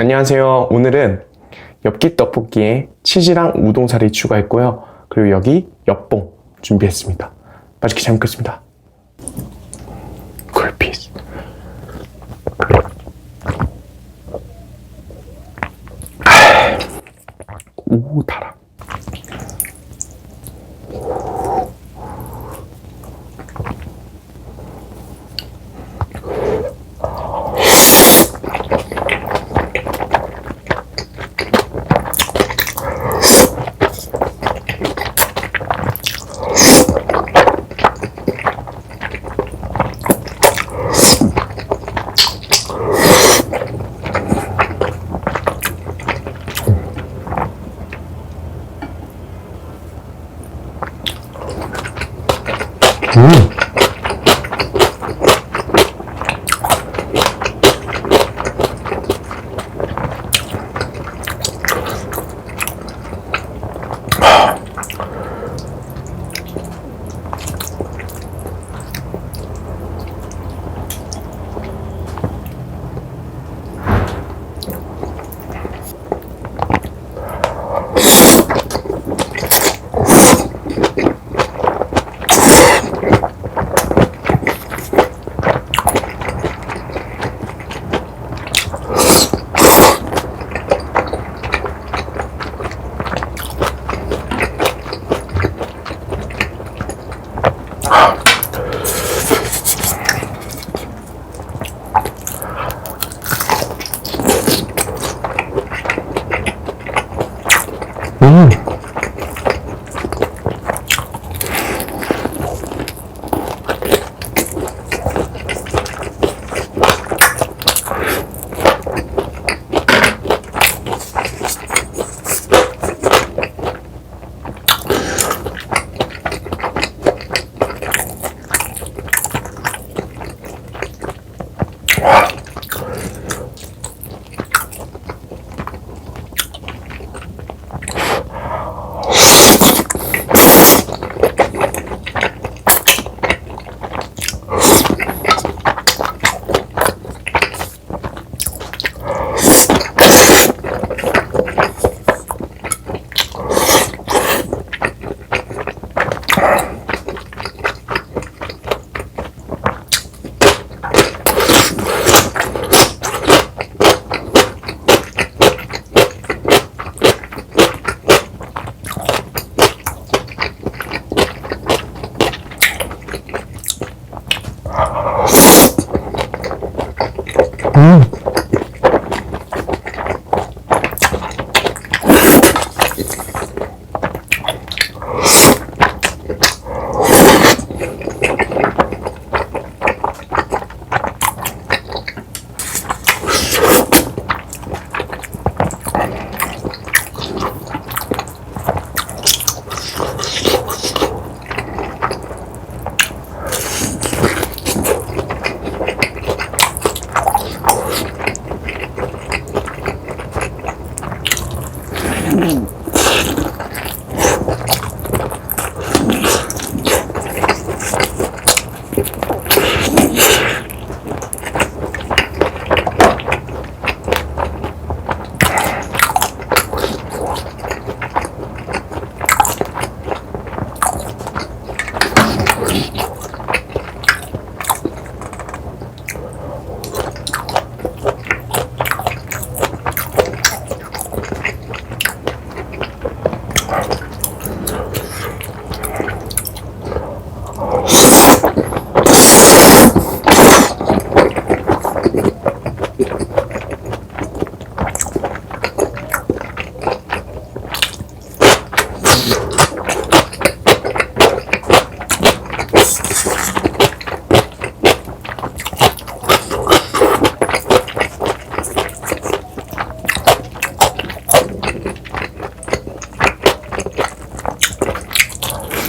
안녕하세요. 오늘은 엽기 떡볶이에 치즈랑 우동사리 추가했고요. 그리고 여기 엽봉 준비했습니다. 맛있게 잘 먹겠습니다. corpo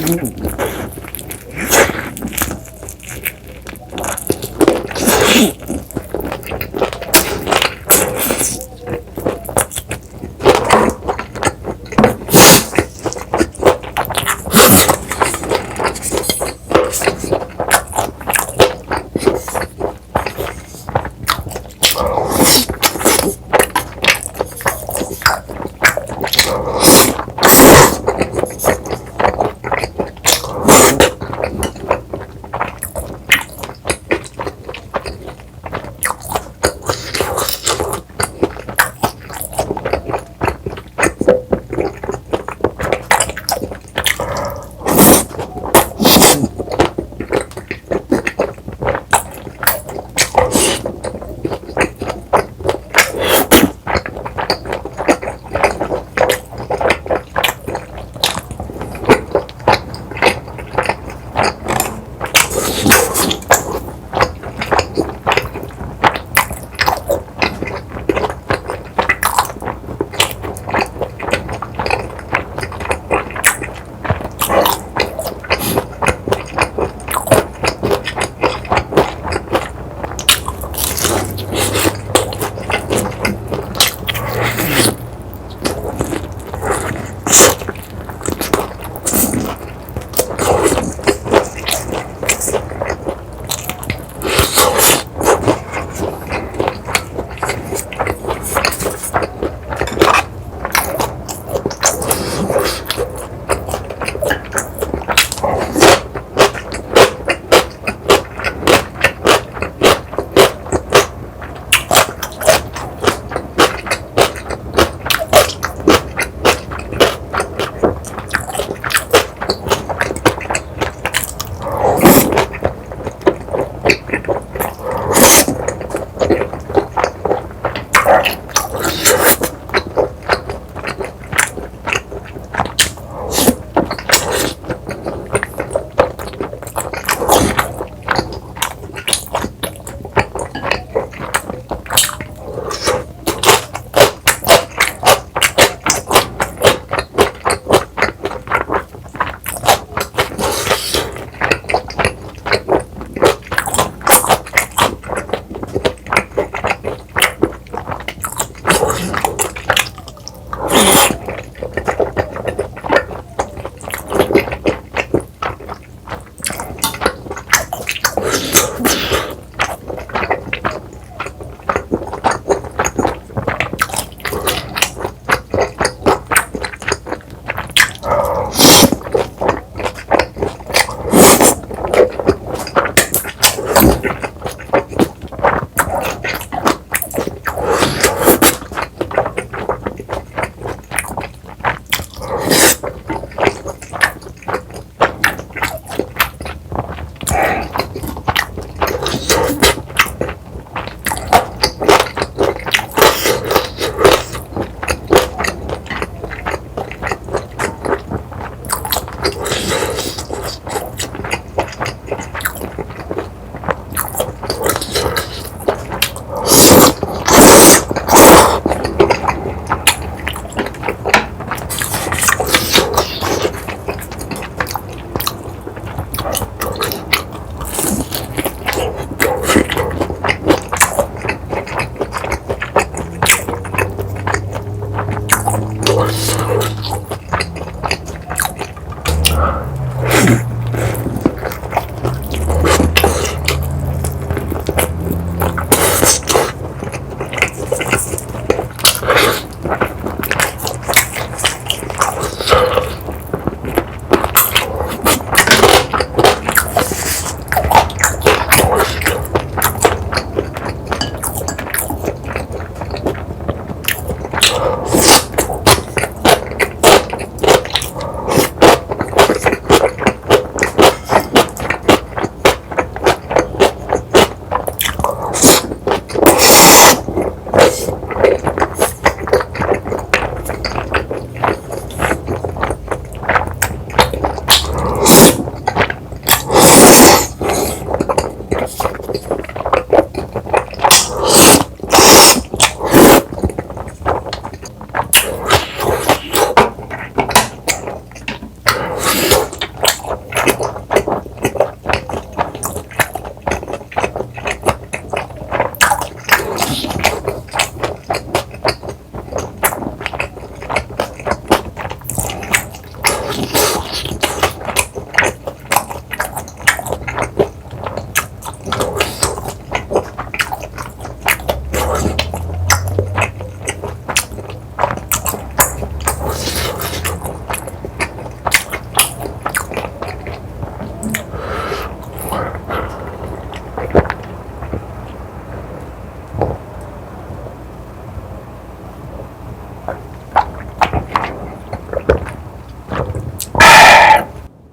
金属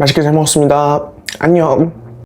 맛있게 잘 먹었습니다. 안녕.